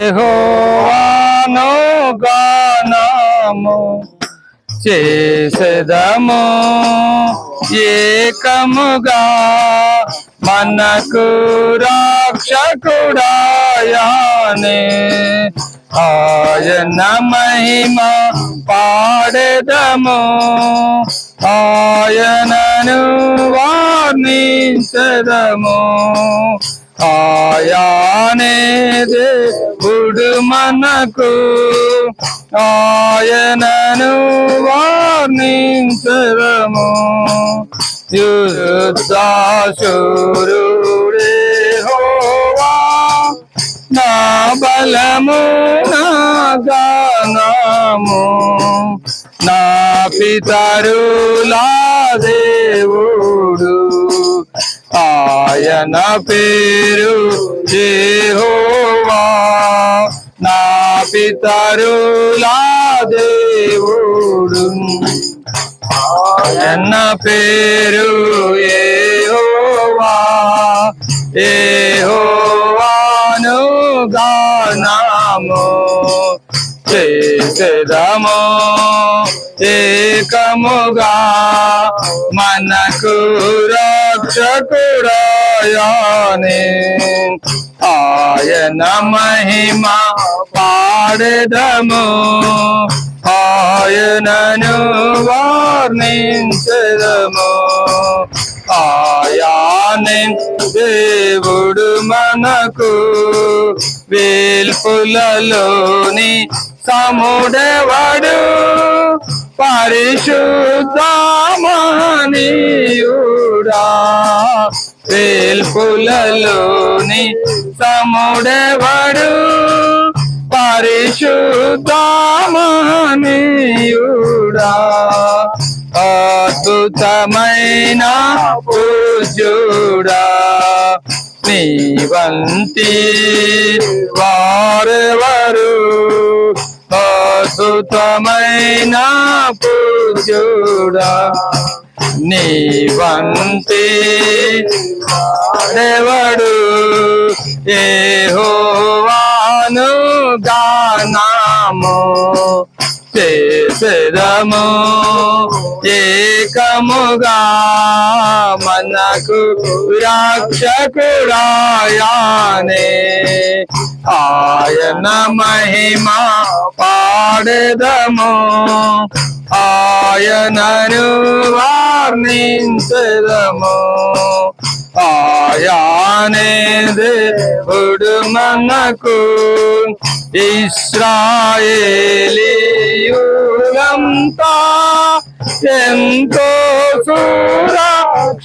యెహోవాను గానము చేసెదము ఏకముగా మనకు రాక్షకుడాయానే. ఆయన మహిమ పాడెదము ఆయనను వర్ణించదము. ఆయానే దేవుడు మనకు ఆయనను వర్ణించదము యుద్ధాశూరుడే హోవా నా బలము నా గానము నా పితరులా దేవుడు ఆయన పేరు జేహోవా. నా పితరులా దేవుడు ఆయన పేరు ఏహోవా. ఏహోవాను గానము చేసేదము ఏకముగా. మనకు రక్షకుడా. రక్షకుడాయానే ఆయన మహిమ పాడెదము. ఆయనను వర్ణించదము. ఆయాని దేవుడు మనకు. వేల్పులలోని సముడవాడు? పరిశుద్ధమనీయుడా వేల్పులలోని సముడవాడు. పరిశుద్ధమనీయుడా అద్భుతమైన పూజుడా నీ వంటి వారెవరు? అద్భుతమైన పూజుడా నీ వంటి వారెవడు ఏ హోవాను గానాము చేసేదము ఏకముగా మనకు రాక్షకుడాయానే ఆయన మహిమ పాడదము ఆయనను వర్ణించదము ఆయానే దేవుడు మనకు ఇస్రాయేలీయులంతా ఎంతో సురక్షితముగా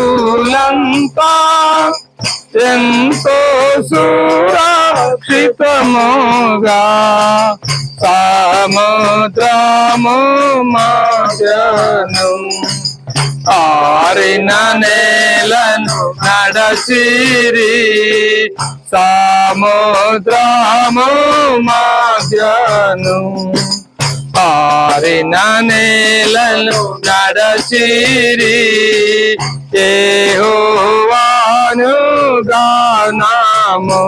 ఎలియులంతా ఎంతో సురక్షితముగా సముద్రము మాను ఆరిన నేలను నడసిరి సముద్రము మాను ఆరిన నేలను నడసిరి ఏహోవాను గానము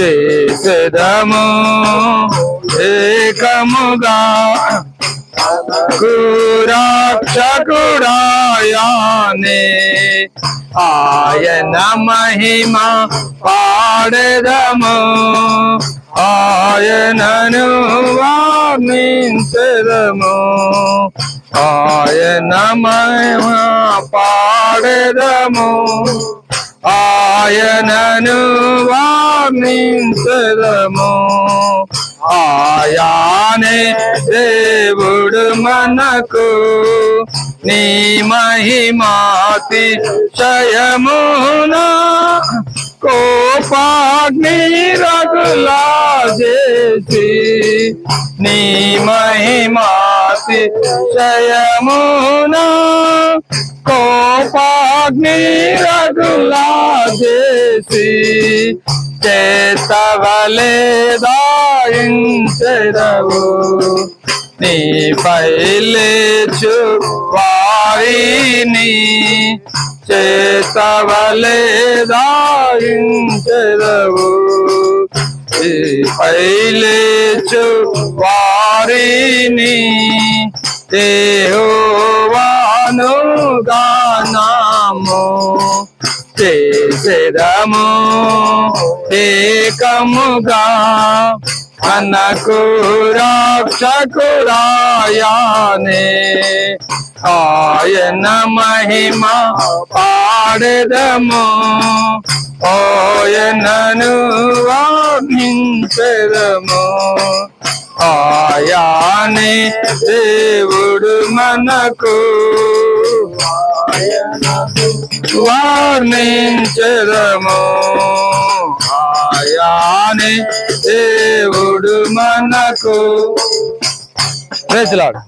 చేసెదము. ఏకముగా కురాక్షకుడాయానే ఆయన మహిమ పాడదము. ఆయనను వర్ణించదము. ఆయన మహిమ పాడదము. ఆయనను వర్ణించదము ఆయానే దేవుడు మనకు నీ మహిమాతి శయమునా కోపాగ్ని రగులా చేసి నీ మహిమాతి శయమునా కోపాగ్ని రగులా చేసి చేతవలే దాయించదవు నీపై లేచు వారిని చేతవలే దాయించెదవు ఈ పైలేచు వారిని దేహోవానుగా చేసేదము. ఏకముగా అనకు రక్షకురాయానే ఆయన మహిమ పాడదము. ఆయనను వర్ణించెదము ఆయానే దేవుడు మనకు. వర్ణించదము. ఆయానే దేవుడు మనకు. Praise lord